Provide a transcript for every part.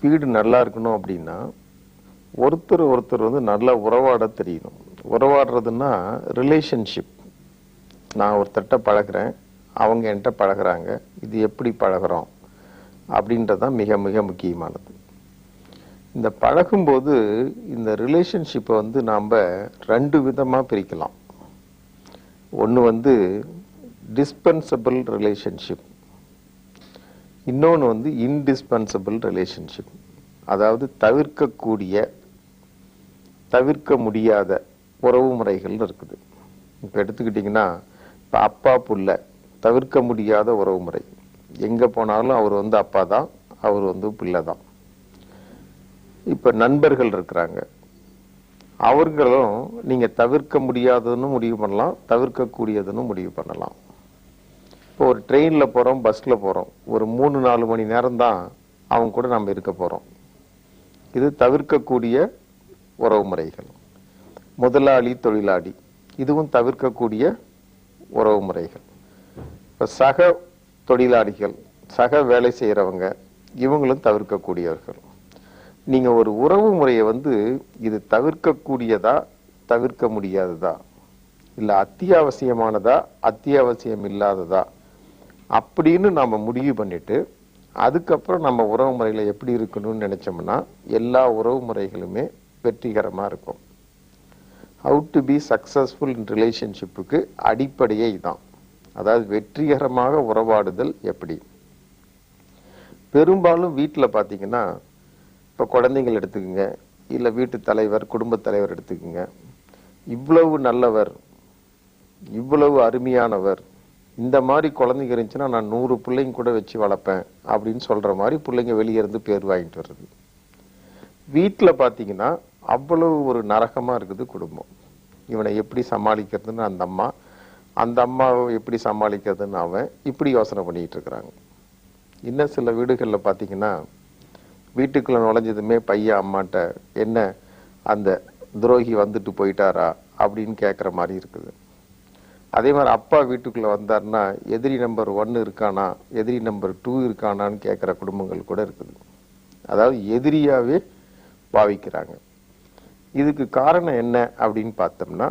வீடு நல்லா இருக்கணும் அப்படின்னா ஒருத்தர் ஒருத்தர் வந்து நல்லா உறவாட தெரியணும். உறவாடுறதுன்னா ரிலேஷன்ஷிப் நான் ஒருத்தர்கிட்ட பழகுறேன் அவங்க என்கிட்ட பழகுறாங்க இது எப்படி பழகுறோம்? அப்படின்றது தான் மிக மிக முக்கியமானது. இந்த பழகும்போது இந்த ரிலேஷன்ஷிப்பை வந்து நாம் ரெண்டு விதமாக பிரிக்கலாம். ஒன்று வந்து டிஸ்பென்சபிள் ரிலேஷன்ஷிப் இன்னொன்று வந்து இன்டிஸ்பென்சபிள் ரிலேஷன்ஷிப் அதாவது தவிர்க்கக்கூடிய தவிர்க்க முடியாத உறவு முறைகள் இருக்குது. இப்போ எடுத்துக்கிட்டிங்கன்னா இப்போ அப்பா புள்ள தவிர்க்க முடியாத உறவு முறை. எங்கே போனாலும் அவர் வந்து அப்பா தான் அவர் வந்து பிள்ளை தான். இப்போ நண்பர்கள் இருக்கிறாங்க. அவர்களும் நீங்கள் தவிர்க்க முடியாததுன்னு முடிவு பண்ணலாம் தவிர்க்கக்கூடியதுன்னு முடிவு பண்ணலாம். இப்போ ஒரு ட்ரெயினில் போகிறோம் பஸ்ஸில் போகிறோம் ஒரு மூணு நாலு மணி நேரம் தான் அவங்க கூட நம்ம இருக்க போகிறோம் இது தவிர்க்கக்கூடிய உறவு முறைகள். முதலாளி தொழிலாளி. இதுவும் தவிர்க்கக்கூடிய உறவு முறைகள். இப்போ சக தொழிலாளிகள் சக வேலை செய்கிறவங்க இவங்களும் தவிர்க்கக்கூடியவர்கள். நீங்கள் ஒரு உறவு முறையை வந்து இது தவிர்க்கக்கூடியதா தவிர்க்க முடியாததா? இல்லை அத்தியாவசியமானதா அத்தியாவசியம் இல்லாததா? அப்படின்னு நம்ம முடிவு பண்ணிட்டு அதுக்கப்புறம் நம்ம உறவு முறையில் எப்படி இருக்கணும்னு நினச்சோம்னா எல்லா உறவு முறைகளுமே வெற்றிகரமாக இருக்கும். How to be successful in ரிலேஷன்ஷிப்புக்கு அடிப்படையே இதான். அதாவது வெற்றிகரமாக உறவாடுதல் எப்படி? பெரும்பாலும் வீட்டில் பார்த்தீங்கன்னா இப்போ குழந்தைங்கள் எடுத்துக்கோங்க இல்லை வீட்டு தலைவர் குடும்பத் தலைவர் எடுத்துக்கோங்க. இவ்வளவு நல்லவர் இவ்வளவு அருமையானவர் இந்த மாதிரி குழந்தைங்க இருந்துச்சுன்னா நான் நூறு பிள்ளைங்க கூட வச்சு வளர்ப்பேன் அப்படின்னு சொல்கிற மாதிரி பிள்ளைங்க வெளியே இருந்து பேர் வாங்கிட்டு வருது வீட்டில் பார்த்தீங்கன்னா அவ்வளவு ஒரு நரகமாக இருக்குது குடும்பம். இவனை எப்படி சமாளிக்கிறதுன்னு அந்த அம்மா அந்த அம்மாவை எப்படி சமாளிக்கிறதுன்னு அவன் இப்படி யோசனை பண்ணிகிட்டு இருக்கிறாங்க. இன்னும் சில வீடுகளில் பார்த்தீங்கன்னா வீட்டுக்குள்ளே நுழைஞ்சதுமே பையன் அம்மாட்ட என்ன அந்த துரோகி வந்துட்டு போயிட்டாரா அப்படின்னு கேட்குற மாதிரி இருக்குது. அதே மாதிரி அப்பா வீட்டுக்குள்ளே வந்தாருன்னா எதிரி நம்பர் ஒன்று இருக்கானா எதிரி நம்பர் டூ இருக்கானான்னு கேட்குற குடும்பங்கள் கூட இருக்குது. அதாவது எதிரியாகவே பாவிக்கிறாங்க. இதுக்கு காரணம் என்ன அப்படின்னு பார்த்தோம்னா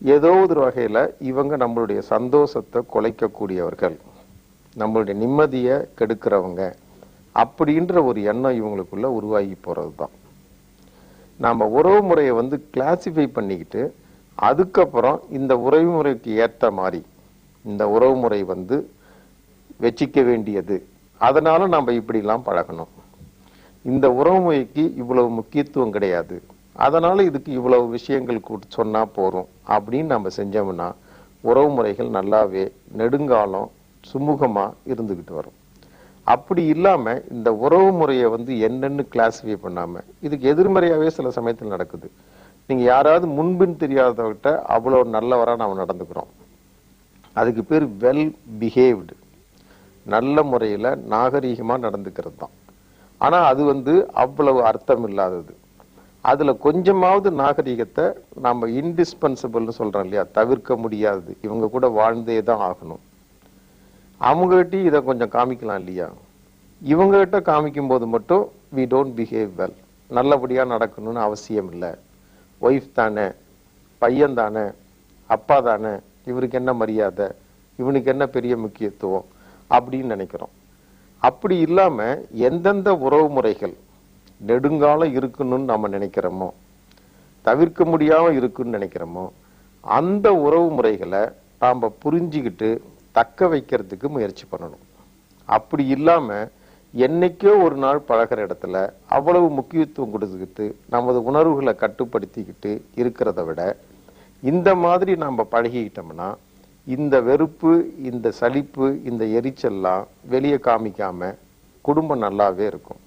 ஏதோ ஒரு வகையில் இவங்க நம்மளுடைய சந்தோஷத்தை குலைக்கக்கூடியவர்கள். நம்மளுடைய நிம்மதியை கெடுக்கிறவங்க அப்படின்ற ஒரு எண்ணம் இவங்களுக்குள்ள உருவாகி போகிறது தான் நாம் உறவு முறையை வந்து கிளாசிஃபை பண்ணிக்கிட்டு அதுக்கப்புறம் இந்த உறவு முறைக்கு ஏற்ற மாதிரி இந்த உறவு முறை வந்து வச்சிக்க வேண்டியது. அதனால நம்ம இப்படிலாம் பழகணும். இந்த உறவு முறைக்கு இவ்வளவு முக்கியத்துவம் கிடையாது. அதனால இதுக்கு இவ்வளவு விஷயங்கள் சொன்னா போறோம் அப்படின்னு நம்ம செஞ்சோம்னா உறவு முறைகள் நல்லாவே நெடுங்காலம் சுமூகமா இருந்துகிட்டு வரும். அப்படி இல்லாம இந்த உறவு முறையை வந்து என்னன்னு கிளாசிஃபை பண்ணாம இதுக்கு எதிர்மறையாவே சில சமயத்தில் நடக்குது. நீங்கள் யாராவது முன்பின் தெரியாதவர்கிட்ட அவ்வளோ நல்லவராக நாம் நடந்துக்கிறோம். அதுக்கு பேர் வெல் பிஹேவ்டு நல்ல முறையில் நாகரீகமாக நடந்துக்கிறது தான் ஆனால் அது வந்து அவ்வளவு அர்த்தம் இல்லாதது அதில் கொஞ்சமாவது நாகரீகத்தை நம்ம இன்டிஸ்பென்சபிள்னு சொல்கிறோம் இல்லையா? தவிர்க்க முடியாது. இவங்க கூட வாழ்ந்தே தான் ஆகணும். அவங்ககிட்டையும் இதை கொஞ்சம் காமிக்கலாம் இல்லையா? இவங்ககிட்ட காமிக்கும் போது மட்டும் வி டோன்ட் பிஹேவ் வெல் நல்லபடியாக நடக்கணும்னு அவசியம் இல்லை. ஒய்ஃப் தானே பையன் தானே அப்பா தானே இவருக்கு என்ன மரியாதை இவனுக்கு என்ன பெரிய முக்கியத்துவம் அப்படின்னு நினைக்கிறோம். அப்படி இல்லாம எந்தெந்த உறவு முறைகள் நெடுங்காலம் இருக்கணும்னு நம்ம நினைக்கிறோமோ தவிர்க்க முடியாம இருக்குன்னு நினைக்கிறோமோ அந்த உறவு முறைகளை நாம புரிஞ்சுக்கிட்டு தக்க வைக்கிறதுக்கு முயற்சி பண்ணணும். அப்படி இல்லாம என்னைக்கோ ஒரு நாள் பழகுற இடத்துல அவ்வளவு முக்கியத்துவம் கொடுத்துக்கிட்டு நமது உணர்வுகளை கட்டுப்படுத்திக்கிட்டு இருக்கிறத விட இந்த மாதிரி நம்ம பழகிக்கிட்டோம்னா இந்த வெறுப்பு இந்த சலிப்பு இந்த எரிச்சல்லாம் வெளியே காமிக்காமல் குடும்பம் நல்லாவே இருக்கும்.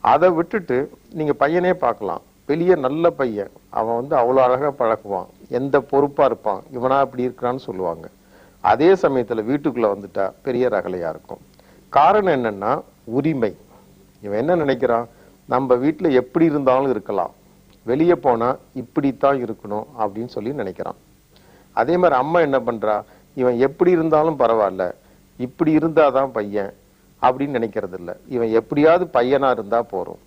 அதை விட்டுட்டு நீங்கள் பையனே பார்க்கலாம். வெளியே நல்ல பையன். அவன் வந்து அவ்வளோ அழகாக பழகுவான். எந்த பொறுப்பாக இருப்பான்? இவனா அப்படி இருக்கிறான்னு சொல்லுவாங்க. அதே சமயத்தில் வீட்டுக்குள்ளே வந்துட்டா பெரிய ரகலையாக இருக்கும். காரணம் என்னென்னா உரிமை. இவன் என்ன நினைக்கிறான்? நம்ம வீட்டில் எப்படி இருந்தாலும் இருக்கலாம். வெளியே போனால் இப்படித்தான் இருக்கணும் அப்படின்னு சொல்லி நினைக்கிறான். அதே மாதிரி அம்மா என்ன பண்றா? இவன் எப்படி இருந்தாலும் பரவாயில்ல. இப்படி இருந்தாதான் பையன் அப்படின்னு நினைக்கிறது இல்லை இவன் எப்படியாவது பையனாக இருந்தால் போகிறோம்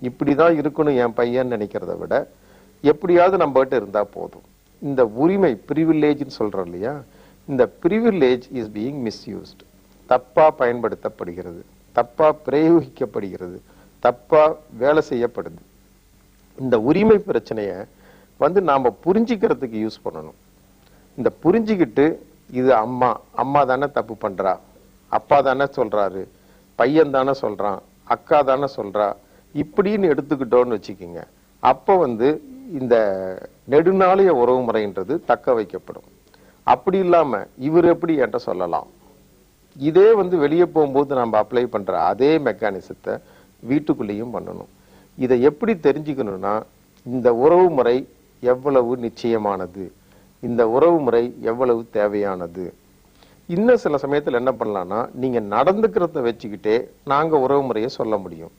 இப்படி தான் இருக்கணும் என் பையன் நினைக்கிறத விட எப்படியாவது நம்மகிட்ட இருந்தால் போதும். இந்த உரிமை ப்ரிவில்லேஜ்னு சொல்கிறோம் இல்லையா? இந்த பிரிவில்லேஜ் இஸ் பீயிங் மிஸ்யூஸ்ட் தப்பாக பயன்படுத்தப்படுகிறது. தப்பாக பிரயோகிக்கப்படுகிறது தப்பாக வேலை செய்யப்படுது. இந்த உரிமை பிரச்சனையை வந்து நாம் புரிஞ்சுக்கிறதுக்கு யூஸ் பண்ணணும். இந்த புரிஞ்சுக்கிட்டு இது அம்மா அம்மா தானே தப்பு பண்ணுறா அப்பா தானே சொல்கிறாரு பையன் தானே சொல்கிறான் அக்கா தானே சொல்கிறா இப்படின்னு எடுத்துக்கிட்டோன்னு வச்சுக்கோங்க. அப்போ வந்து இந்த நெடுநாளைய உறவு முறைன்றது தக்க வைக்கப்படும். அப்படி இல்லாமல் இவர் எப்படி என்கிட்ட சொல்லலாம்? இதே வந்து வெளியே போகும்போது நம்ம அப்ளை பண்ணுற அதே மெக்கானிசத்தை வீட்டுக்குள்ளேயும் பண்ணணும். இதை எப்படி தெரிஞ்சுக்கணும்னா இந்த உறவு முறை எவ்வளவு நிச்சயமானது? இந்த உறவு முறை எவ்வளவு தேவையானது? இன்னும் சில சமயத்தில் என்ன பண்ணலாம்னா நீங்கள் நடந்துக்கிறத வச்சுக்கிட்டே நாங்கள் உறவு முறையை சொல்ல முடியும்.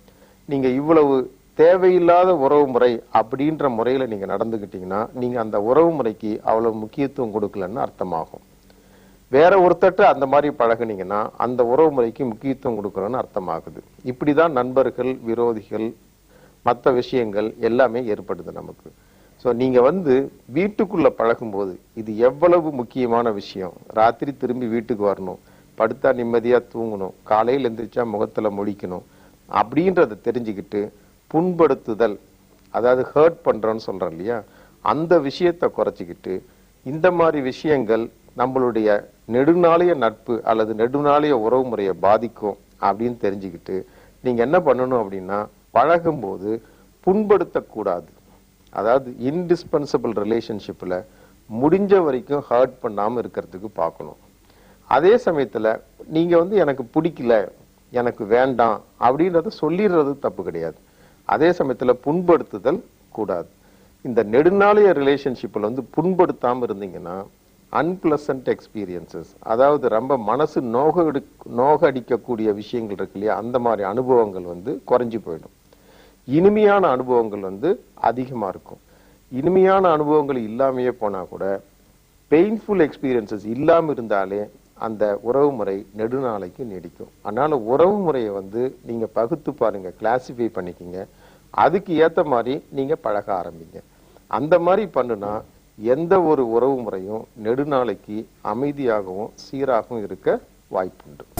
நீங்கள் இவ்வளவு தேவையில்லாத உறவு முறை அப்படின்ற முறையில் நீங்கள் நடந்துக்கிட்டீங்கன்னா நீங்கள் அந்த உறவு முறைக்கு அவ்வளவு முக்கியத்துவம் கொடுக்கலன்னு அர்த்தமாகும். வேற ஒருத்தட்ட அந்த மாதிரி பழகுனீங்கன்னா அந்த உறவு முறைக்கு முக்கியத்துவம் கொடுக்குறோன்னு அர்த்தமாகுது. இப்படிதான் நண்பர்கள் விரோதிகள் மற்ற விஷயங்கள் எல்லாமே ஏற்படுது நமக்கு. ஸோ நீங்க வந்து வீட்டுக்குள்ள பழகும்போது இது எவ்வளவு முக்கியமான விஷயம். ராத்திரி திரும்பி வீட்டுக்கு வரணும். படுத்தா நிம்மதியா தூங்கணும். காலையில் எந்திரிச்சா முகத்துல முழிக்கணும். அப்படின்றத தெரிஞ்சுக்கிட்டு புண்படுத்துதல் அதாவது ஹர்ட் பண்ணுறோன்னு சொல்கிறோம் இல்லையா? அந்த விஷயத்தை குறைச்சிக்கிட்டு இந்த மாதிரி விஷயங்கள் நம்மளுடைய நெடுநாளைய நட்பு அல்லது நெடுநாளைய உறவு முறையை பாதிக்கும் அப்படின்னு தெரிஞ்சுக்கிட்டு நீங்கள் என்ன பண்ணணும் அப்படின்னா பழகும்போது புண்படுத்தக்கூடாது. அதாவது இன்டிஸ்பென்சபிள் ரிலேஷன்ஷிப்பில் முடிஞ்ச வரைக்கும் ஹர்ட் பண்ணாமல் இருக்கிறதுக்கு பார்க்கணும். அதே சமயத்தில் நீங்கள் வந்து எனக்கு பிடிக்கல எனக்கு வேண்டாம் அப்படின்றத சொல்லிடுறது தப்பு கிடையாது. அதே சமயத்தில் புண்படுத்துதல் கூடாது. இந்த நெடுநாளைய ரிலேஷன்ஷிப்பில் வந்து புண்படுத்தாமல் இருந்தீங்கன்னா அன்பிளசன்ட் எக்ஸ்பீரியன்சஸ் அதாவது ரொம்ப மனசு நோக நோக அடிக்கக்கூடிய விஷயங்கள் இருக்கு இல்லையா? அந்த மாதிரி அனுபவங்கள் வந்து குறைஞ்சு போயிடும். இனிமையான அனுபவங்கள் வந்து அதிகமாக இருக்கும். இனிமையான அனுபவங்கள் இல்லாமையே போனால் கூட பெயின்ஃபுல் எக்ஸ்பீரியன்சஸ் இல்லாமல் இருந்தாலே அந்த உறவு முறை நெடுநாளைக்கு நீடிக்கும். அதனால உறவு முறையை வந்து நீங்கள் பகுத்து பாருங்க கிளாசிஃபை பண்ணிக்கிங்க. அதுக்கு ஏற்ற மாதிரி நீங்கள் பழக ஆரம்பிங்க. அந்த மாதிரி பண்ணுனா எந்த ஒரு உறவு முறையும் நெடுநாளைக்கு அமைதியாகவும் சீராகவும் இருக்க வாய்ப்புண்டு.